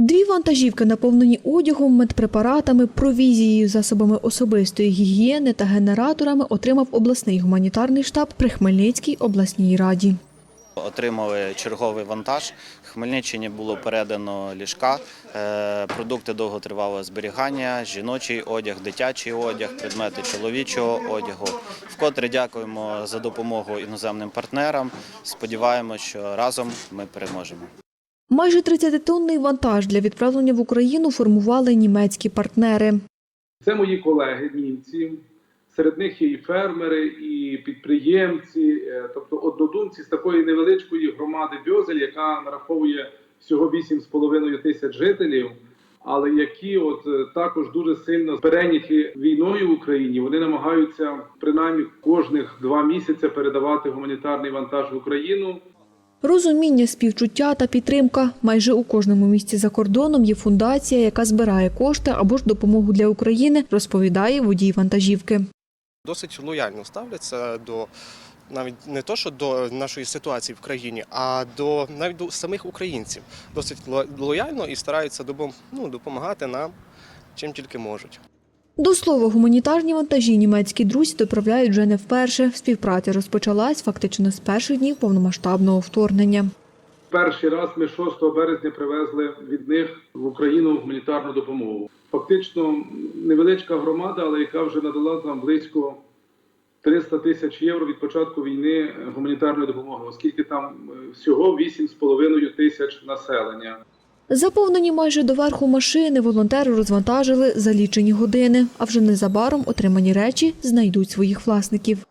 Дві вантажівки, наповнені одягом, медпрепаратами, провізією, засобами особистої гігієни та генераторами, отримав обласний гуманітарний штаб при Хмельницькій обласній раді. Отримали черговий вантаж. Хмельниччині було передано ліжка, е, продукти довготривалого зберігання, жіночий одяг, дитячий одяг, предмети чоловічого одягу. Вкотре дякуємо за допомогу іноземним партнерам. Сподіваємося, що разом ми переможемо. Майже 30-тонний вантаж для відправлення в Україну формували німецькі партнери. Це мої колеги німці. Серед них є і фермери, і підприємці, е, тобто однодумці з такої невеличкої громади Бьозель, яка нараховує всього 8,5 тисяч жителів, але які от е, також дуже сильно перейняті війною в Україні. Вони намагаються принаймні кожних два місяці передавати гуманітарний вантаж в Україну. Розуміння, співчуття та підтримка. Майже у кожному місті за кордоном є фундація, яка збирає кошти або ж допомогу для України, розповідає водій вантажівки. досить лояльно ставляться до навіть не то, що до нашої ситуації в країні, а до навіть до самих українців. Досить ло- лояльно і стараються ну, допомагати нам чим тільки можуть. До слова, гуманітарні вантажі німецькі друзі доправляють вже не вперше. Співпраця розпочалась фактично з перших днів повномасштабного вторгнення. Перший раз ми 6 березня привезли від них в Україну гуманітарну допомогу. Фактично невеличка громада, але яка вже надала нам близько 300 тисяч євро від початку війни гуманітарної допомоги, оскільки там е, всього 8,5 тисяч населення. Заповнені майже до верху машини, волонтери розвантажили за лічені години, а вже незабаром отримані речі знайдуть своїх власників.